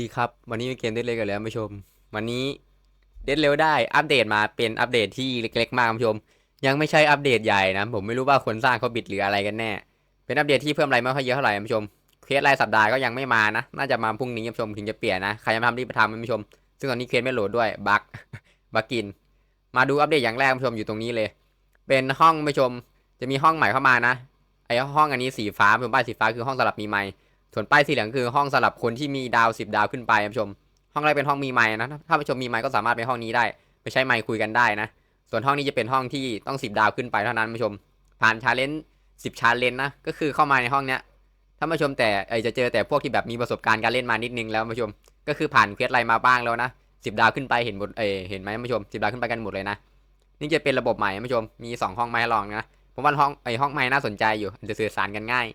ดีครับ วันนี้มีเกมเด็ดเล็กกันแล้วผู้ชม วันนี้เด็ดเร็วได้อัปเดตมาเป็นอัปเดตที่เล็กๆมากผู้ชม ยังไม่ใช่อัปเดตใหญ่นะ ผมไม่รู้ว่าคนสร้างเขาบิดหรืออะไรกันแน่ เป็นอัปเดตที่เพิ่มอะไรไม่ค่อยเยอะเท่าไหร่ผู้ชมเควสรายสัปดาห์ก็ยังไม่มานะ น่าจะมาพรุ่งนี้ผู้ชมถึงจะเปลี่ยนนะ ใครยังทำรีบไปทำผู้ชม ซึ่งตอนนี้เควสไม่โหลดด้วยบั๊กบั๊กกิน มาดูอัปเดตอย่างแรกผู้ชมอยู่ตรงนี้เลย เป็นห้องผู้ชม จะมีห้องใหม่เข้ามานะ ไอห้องอันนี้สีฟ้าผู้ชมป้ายสีฟ้าคือห้องสำหรับมีไมค์ ส่วนป้ายสีเหลืองคือห้องสำหรับคนที่มีดาวสิบดาวขึ้นไปครับผู้ชม ห้องแรกเป็นห้องมีไมค์นะถ้าผู้ชมมีไมค์ก็สามารถไปห้องนี้ได้ไปใช้ไมค์คุยกันได้นะ ส่วนห้องนี้จะเป็นห้องที่ต้องสิบดาวขึ้นไปเท่านั้นผู้ชม ผ่านชาเลนจ์สิบชาเลนจ์นะก็คือเข้ามาในห้องเนี้ยถ้าผู้ชมแต่ไอจะเจอแต่พวกที่แบบมีประสบการณ์การเล่นมานิดนึงแล้วผู้ชม ก็คือผ่านเควสอะไรมาบ้างแล้วนะสิบดาวขึ้นไปเห็นหมดเอเห็นไหมผู้ชมสิบดาวขึ้นไปกันหมดเลยนะนี่จะเป็นระบบใหม่ผู้ชมมีสองห้องมาให้ลองนะผมว่าห้องไอห้องใหม่น่าสนใจอยู่จะสื่อสารกันง่าย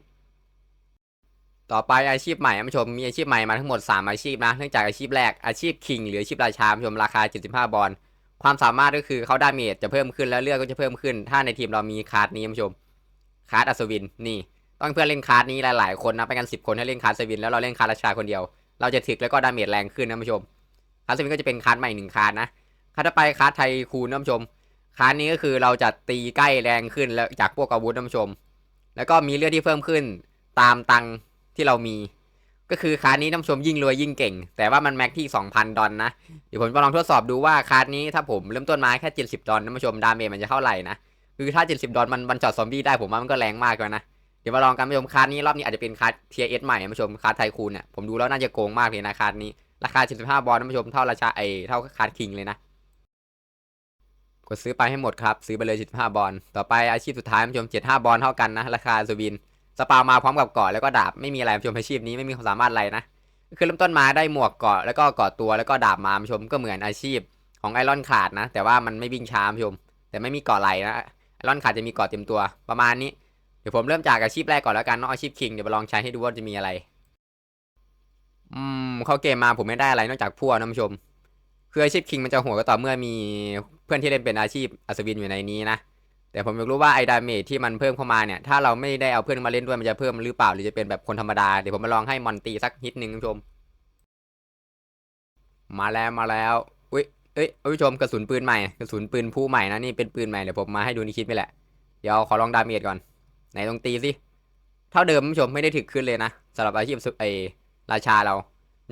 ต่อไปอาชีพใหม่ท่านผู้ชมมีอาชีพใหม่มาทั้งหมด 3 อาชีพนะเนื่องจากอาชีพแรกอาชีพคิงหรืออาชีพราชาท่านผู้ชมราคา 75 บอลความสามารถก็คือเขาดาเมจจะเพิ่มขึ้นแล้วเลือดก็จะเพิ่มขึ้น ถ้าในทีมเรามีคาร์ดนี้ท่านผู้ชมคาร์ดอัศวินนี่ ต้องเพื่อนเล่นคาร์ดนี้หลายๆคนนะไปกัน 10 คนให้เล่นคาร์ดอัศวินแล้วเราเล่นคาร์ดราชาคนเดียว เราจะถึกแล้วก็ดาเมจแรงขึ้นนะท่านผู้ชมคาร์ดอัศวินก็จะเป็นคาร์ดใหม่หนึ่งคาร์ดนะคาร์ดไปคาร์ดไทคูนท่านผู้ชมคาร์ดนี้ก็คือเราจะตีใกล้แรงขึ้นแล้วจากพวกอาวุธท่านผู้ชม แล้วก็มีเลือดที่เพิ่มขึ้น ตามตังค์ ที่เรามี ก็คือคาร์ดนี้ท่านผู้ชมยิ่งรวยยิ่งเก่ง แต่ว่ามันแม็กที่ 2,000 ดอลนะ เดี๋ยวผมจะลองทดสอบดูว่าคาร์ดนี้ถ้าผมเริ่มต้นมาแค่ 70 ดอลท่านผู้ชมดาเมจมันจะเท่าไหร่นะ คือถ้า 70 ดอลมันมันจอดซอมบี้ได้ผมว่ามันก็แรงมากเลยนะ เดี๋ยวมาลองกันท่านผู้ชมคาร์ดนี้รอบนี้อาจจะเป็นคาร์ดเทียเอสใหม่ท่านผู้ชมคาร์ดไทคูนเนี่ยผมดูแล้วน่าจะโกงมากเลยนะคาร์ดนี้ราคา 75 บอลท่านผู้ชมเท่าราชาไอเท่าคาร์ดคิงเลยนะกดซื้อไปให้หมดครับ ซื้อไปเลย75บอลต่อไปอาชีพสุดท้ายท่านผู้ชม 75 บอลเท่ากันนะ ราคาสวิน สปามาพร้อมกับเกาะแล้วก็ดาบไม่มีอะไรชมอาชีพนี้ไม่มีความสามารถอะไรนะคือเริ่มต้นมาได้หมวกเกาะแล้วก็เกาะตัวแล้วก็ดาบมาชมก็เหมือนอาชีพของไอรอนขาดนะ แต่ว่ามันไม่วิ่งช้าชม แต่ไม่มีเกาะไหลนะไอรอนขาดจะมีเกาะเต็มตัวประมาณนี้เดี๋ยวผมเริ่มจากอาชีพแรกก่อนแล้วกันเนาะอาชีพคิงเดี๋ยวมาลองใช้ให้ดูว่าจะมีอะไร อืมเข้าเกมมาผมไม่ได้อะไรนอกจากพวกนะท่านผู้ชม คืออาชีพคิงมันจะโหัวก็ต่อเมื่อมีเพื่อนที่เล่นเป็นอาชีพอัศวินอยู่ในนี้นะ แต่ผมอยากรู้ว่าไอ้ดาเมจที่มันเพิ่มเข้ามาเนี่ย ถ้าเราไม่ได้เอาเพื่อนมาเล่นด้วยมันจะเพิ่มหรือเปล่าหรือจะเป็นแบบคนธรรมดา เดี๋ยวผมมาลองให้มอนตีสักฮิตหนึ่งท่านผู้ชม มาแล้วมาแล้วอุ้ยเอ้ยท่านผู้ชมกระสุนปืนใหม่กระสุนปืนผู้ใหม่นะนี่เป็นปืนใหม่เดี๋ยวผมมาให้ดูในคลิปนี่แหละ เดี๋ยวขอลองดาเมจก่อน ไหนลองตีสิ เท่าเดิมท่านผู้ชมไม่ได้ถึกขึ้นเลยนะสำหรับอาชีพไอราชาเรา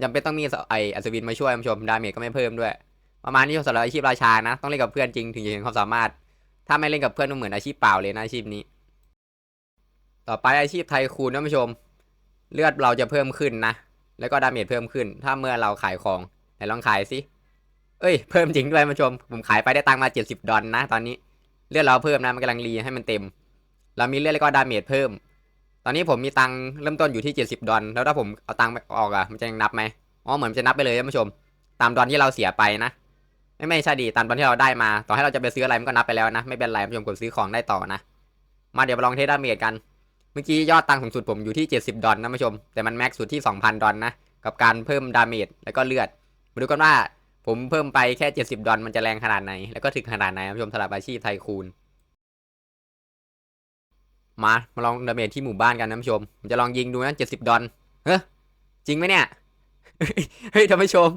จำเป็นต้องมีไออัศวินมาช่วยท่านผู้ชมดาเมจก็ไม่เพิ่มด้วย ประมาณนี้สำหรับอาชีพราชานะ ต้องเล่นกับเพื่อนจริงถึงจะเห็นความสามารถ ถ้าไม่เล่นกับเพื่อนก็เหมือนอาชีพเปล่าเลยนะอาชีพนี้ ต่อไปอาชีพไทคูนท่านผู้ชม เลือดเราจะเพิ่มขึ้นนะ แล้วก็ดาเมจเพิ่มขึ้น ถ้าเมื่อเราขายของไหนลองขายสิ เอ้ย เพิ่มจริงด้วยท่านผู้ชม ผมขายไปได้ตังค์มา 70 ดอลนะ ตอนนี้ เลือดเราเพิ่มนะ มันกำลังรีให้มันเต็ม เรามีเลือดแล้วก็ดาเมจเพิ่ม ตอนนี้ผมมีตังค์เริ่มต้นอยู่ที่ 70 ดอล แล้วถ้าผมเอาตังค์ออกอะมันจะยังนับไหมอ๋อ เหมือนจะนับไปเลยท่านผู้ชม ตามดอลที่เราเสียไปนะ ไม่ไม่ใช่ดีตามตอนที่เราได้มา ต่อให้เราจะไปซื้ออะไรมันก็นับไปแล้วนะ ไม่เป็นไรผู้ชมกดซื้อของได้ต่อนะ มาเดี๋ยวมาลองเทสดาเมจกัน เมื่อกี้ยอดตังค์สูงสุดผมอยู่ที่ 70 ดอลนะผู้ชม แต่มันแม็กสุดที่ 2,000 ดอลนะ กับการเพิ่มดาเมจแล้วก็เลือด มาดูกันว่าผมเพิ่มไปแค่ 70 ดอลมันจะแรงขนาดไหน แล้วก็ถึงขนาดไหนผู้ชมสำหรับอาชีพไทคูนมา มาลองดาเมจที่หมู่บ้านกันนะผู้ชมผมจะลองยิงดูนะ70 ดอลเฮ้ยจริงไหมเนี่ย เฮ้ยท่านผู้ชม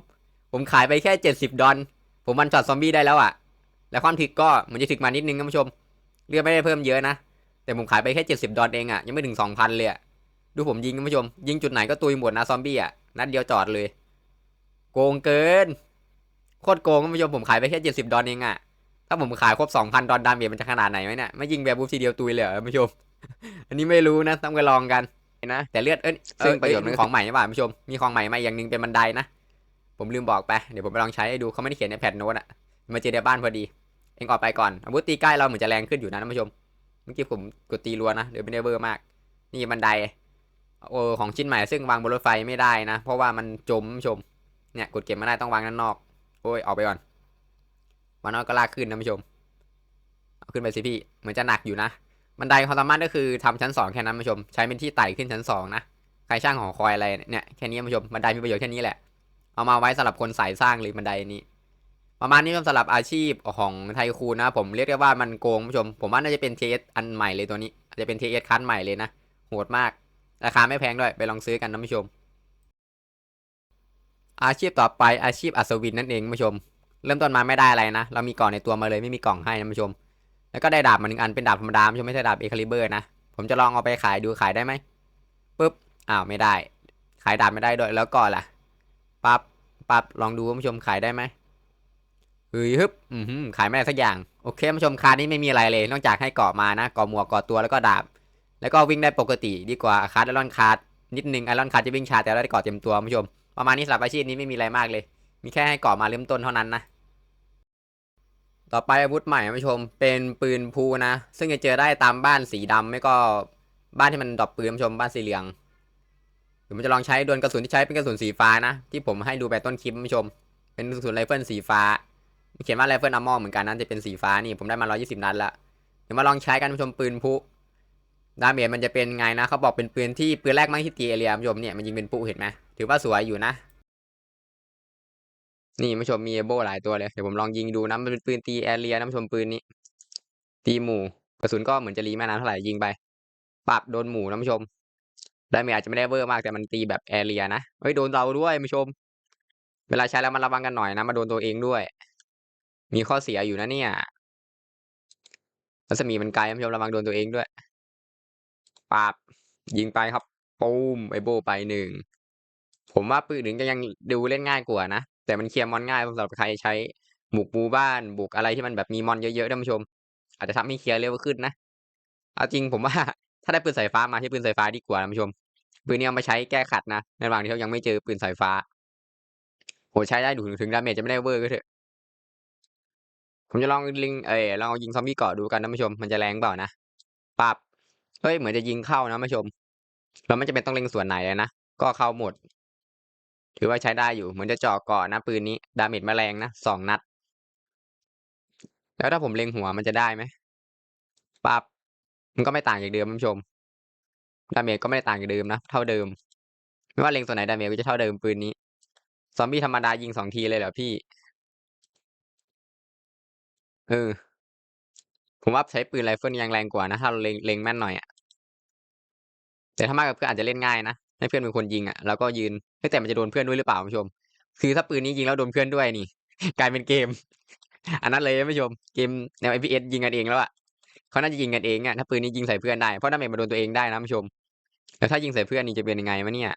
ผมขายไปแค่ 70 ดอล ผมมันช็อตซอมบี้ได้แล้วอะแล้วความถึกก็เหมือนจะถึกมานิดนึงนะผู้ชม เลือดไม่ได้เพิ่มเยอะนะ แต่ผมขายไปแค่ 70 ดอลเองอะยังไม่ถึง 2,000 เลยอะดูผมยิงนะผู้ชม ยิงจุดไหนก็ตุยหมดนะซอมบี้อะนัดเดียวจอดเลย โกงเกิน โคตรโกงนะผู้ชมผมขายไปแค่ 70 ดอลเองอะถ้าผมขายครบ 2,000 ดอลดาเมจมันจะขนาดไหนไหมเนี่ย ไม่ยิงแบบบูฟทีเดียวตุยเลยเหรอผู้ชม อันนี้ไม่รู้นะ ต้องไปลองกันนะ แต่เลือดเอ้ยซึ่งประโยชน์มันของใหม่ใช่ป่ะผู้ชม มีของใหม่มาอย่างหนึงเป็นบันไดนะ ผมลืมบอกไปเดี๋ยวผมไปลองใช้ให้ดูเขาไม่ได้เขียนในแพทโน้ตอะมาเจอในบ้านพอดี เองออกไปก่อนอาวุธตีใกล้เราเหมือนจะแรงขึ้นอยู่นะท่านผู้ชม เมื่อกี้ผมกดตีรัวนะเดี๋ยวไม่ได้เบอร์มาก นี่บันไดโอของชิ้นใหม่ซึ่งวางบนรถไฟไม่ได้นะ เพราะว่ามันจมชม เนี่ยกดเก็บไม่ได้ต้องวางด้านนอกโอ้ยออกไปก่อนวางนอกก็ลากขึ้นนะท่านผู้ชมเอาขึ้นไปสิพี่เหมือนจะหนักอยู่นะบันไดความสามารถก็คือทำชั้นสองแค่นั้นท่านผู้ชม ใช้เป็นที่ไต่ขึ้นชั้นสองนะใครช่างหอคอยอะไรเนี่ยแค่นี้ท่านผู้ชมบันไดมีประโยชน์แค่นี้แหละ เอามาไว้สำหรับคนสายสร้างเลยบันไดนี้ ประมาณนี้สำหรับอาชีพของไทคูนนะผมเรียกได้ว่ามันโกงผู้ชม ผมว่าน่าจะเป็นเทสอันใหม่เลยตัวนี้อาจจะเป็นเทสคันใหม่เลยนะโหดมาก ราคาไม่แพงด้วยไปลองซื้อกันนะผู้ชม อาชีพต่อไปอาชีพอัศวินนั่นเองผู้ชม เริ่มต้นมาไม่ได้อะไรนะ เรามีกล่องในตัวมาเลยไม่มีกล่องให้นะผู้ชม แล้วก็ได้ดาบมาหนึ่งอันเป็นดาบธรรมดาผู้ชมไม่ใช่ดาบเอคาลิเบอร์นะผมจะลองเอาไปขายดูขายได้ไหมปุ๊บอ้าวไม่ได้ ขายดาบไม่ได้ด้วยแล้วก่อนล่ะ ปั๊บปั๊บลองดูผู้ชมขายได้ไหมเฮ้ยฮึบอือหือขายไม่ได้สักอย่าง โอเคผู้ชมคาร์นี้ไม่มีอะไรเลย นอกจากให้เกาะมานะเกาะหมวกเกาะตัวแล้วก็ดาบ แล้วก็วิ่งได้ปกติดีกว่าคาร์ดไอรอนคาร์ดนิดนึงไอรอนคาร์ดจะวิ่งช้าแต่เราได้เกาะเต็มตัวผู้ชม ประมาณนี้สำหรับอาชีพนี้ไม่มีอะไรมากเลย มีแค่ให้เกาะมาเริ่มต้นเท่านั้นนะต่อไปอาวุธใหม่ผู้ชม เป็นปืนพูนะ ซึ่งจะเจอได้ตามบ้านสีดำไม่ก็บ้านที่มันดรอปปืนผู้ชมบ้านสีเหลือง ผมจะลองใช้ดวลกระสุนที่ใช้เป็นกระสุนสีฟ้านะ ที่ผมให้ดูไปต้นคลิปนผู้ชม เป็นกระสุนไรเฟิลสีฟ้า เขียนว่าไรเฟิลอัมมอเหมือนกันนั่นจะเป็นสีฟ้านี่ผมได้มา 120 นัดละเดี๋ยวมาลองใช้กันนผู้ชมปืนพุดาเมจมันจะเป็นไงนะเขาบอกเป็นปืนที่ปืนแรกมากที่ตีเอเรียท่านผู้ชมเนี่ยมันยิงเป็นปุเห็นไหมถือว่าสวยอยู่นะ นี่นผู้ชมมีเอโบหลายตัวเลยเดี๋ยวผมลองยิงดูนะมันเป็นปืนตีแอเรียนะท่านผู้ชมปืนนี้ ตีหมู่ กระสุนก็เหมือนจะรีไม่นานเท่าไหร่ยิงไปปรับโดนหมู่นะผู้ชม ดาเมจอาจจะไม่ได้เวอร์มากแต่มันตีแบบแอเรียนะเฮ้ยโดนเราด้วยท่านผู้ชม เวลาใช้แล้วมันระวังกันหน่อยนะมาโดนตัวเองด้วย มีข้อเสียอยู่นะเนี่ยรัศมีมันไกลท่านผู้ชมระวังโดนตัวเองด้วยปาบยิงไปครับปูมไอโบไปหนึ่งผมว่าปืนหนึ่งจะยังดูเล่นง่ายกว่านะ แต่มันเคลียร์มอนง่ายสำหรับใครใช้บุกหมู่บ้านบุกอะไรที่มันแบบมีมอนเยอะๆท่านผู้ชม อาจจะทำให้เคลียร์เร็วขึ้นนะเอาจริงผมว่า ถ้าได้ปืนสายฟ้ามาที่ปืนสายฟ้าดีกว่าท่านผู้ชมปืนนี้เอามาใช้แก้ขัดนะในระหว่างที่เขายังไม่เจอปืนสายฟ้าโหใช้ได้ถึงถึงดาเมจจะไม่ได้เวอร์ก็เถอะผมจะลองลิงเออลองเอายิงซอมบี้เกาะดูกันนผู้ชมมันจะแรงเปล่านะปับเฮ้ยเหมือนจะยิงเข้านะผู้ชม เราไม่จำเป็นต้องเล็งส่วนไหนเลยนะก็เข้าหมด ถือว่าใช้ได้อยู่เหมือนจะเจาะเกาะนะปืนนี้ ดาเมจมาแรงนะสองนัด แล้วถ้าผมเล็งหัวมันจะได้ไหมปับ มันก็ไม่ต่างจากเดิมท่านผู้ชมดาเมจก็ไม่ได้ต่างจากเดิมนะ เท่าเดิม ไม่ว่าเล็งส่วนไหนดาเมจก็จะเท่าเดิมปืนนี้ ซอมบี้ธรรมดายิงสองทีเลยเหรอพี่ เออ ผมว่าใช้ปืนไรเฟิลยังแรงกว่านะ ถ้าเราเล็งเล็งแม่นหน่อยอะแต่ถ้ามากกับเพื่อนอาจจะเล่นง่ายนะ ให้เพื่อนเป็นคนยิงอะแล้วก็ยืนแต่มันจะโดนเพื่อนด้วยหรือเปล่าคุณผู้ชม คือถ้าปืนนี้ยิงแล้วโดนเพื่อนด้วยนี่ กลายเป็นเกม อันนั้นเลยท่านผู้ชม เกมแนว FPS ยิงกันเองแล้วอะ เขาน่าจะยิงกันเองอะถ้าปืนนี้ยิงใส่เพื่อนได้เพราะดาเมจมาโดนตัวเองได้นะผู้ชม แล้วถ้ายิงใส่เพื่อนนี่จะเป็นยังไงวะเนี่ย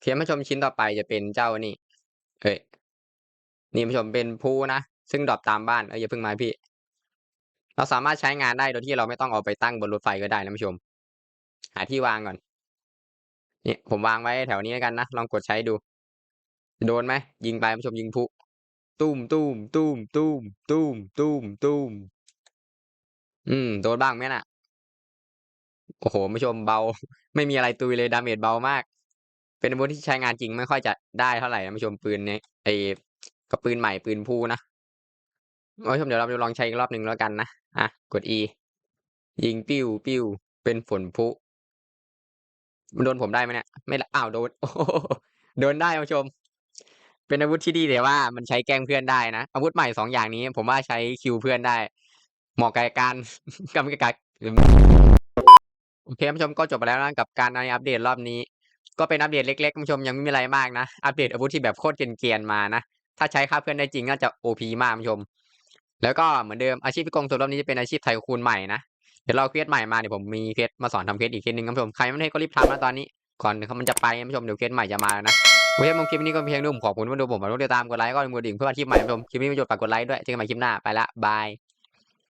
เขียนผู้ชมชิ้นต่อไปจะเป็นเจ้านี่เอ้ยนี่ผู้ชมเป็นผู้นะซึ่งดรอปตามบ้านเอ้ยอย่าเพิ่งมาพี่ เราสามารถใช้งานได้โดยที่เราไม่ต้องเอาไปตั้งบนรถไฟก็ได้นะผู้ชม หาที่วางก่อนนี่ผมวางไว้แถวนี้แล้วกันนะลองกดใช้ดู โดนไหมยิงไปผู้ชมยิงผู้ ตุ้มตุ้มตุ้มตุ้มตุ้มตุ้มตุ้มอืมโดนบ้างไหมน่ะ โอ้โหผู้ชมเบา ไม่มีอะไรตุยเลยดาเมจเบามาก เป็นอาวุธที่ใช้งานจริงไม่ค่อยจะได้เท่าไหร่นะผู้ชมปืนเนี้ยไอ้กับปืนใหม่ปืนพูนะผู้ชมเดี๋ยวเราจะลองใช้อีกรอบหนึ่งแล้วกันนะอะกด E ยิงปิ้วปิ้วเป็นฝนพุมันโดนผมได้ไหมเนี่ย ไม่ละอ้าวโดนโอ้โหโดนได้ผู้ชม เป็นอาวุธที่ดีแต่ว่ามันใช้แกล้งเพื่อนได้นะอาวุธใหม่สองอย่างนี้ ผมว่าใช้คิวเพื่อนได้เหมาะกับการกับการโอเคผู้ชมก็จบไปแล้วนะกับการในอัปเดตรอบนี้ ก็เป็นอัปเดตเล็กๆคุณผู้ชมยังไม่มีอะไรมากนะอัปเดตอาวุธที่แบบโคตรเกรียนๆมานะถ้าใช้ค่าเพื่อนได้จริงน่าจะโอพีมากคุณผู้ชม แล้วก็เหมือนเดิมอาชีพพี่กงตัวรอบนี้จะเป็นอาชีพไทยคูณใหม่นะเดี๋ยวเราเควสใหม่มาเดี๋ยวผมมีเควสมาสอนทำเควสอีกเควสหนึ่งคุณผู้ชมใครไม่ได้ก็รีบทำนะตอนนี้ก่อนมันจะไปผู้ชมเดี๋ยวเคสใหม่จะมานะ เคผมคลิปนี้ก็เพียงดูผมขอบคุณที่มาดูผมมาดูติดตามกดไลค์ก็กดดิ่งเพื่ออาชีพใหม่คุณผู้ชมคลิปนี้ประโยชน์ฝากกดไลค์ด้วยเจอกันใหม่คลิปหน้าไปละบาย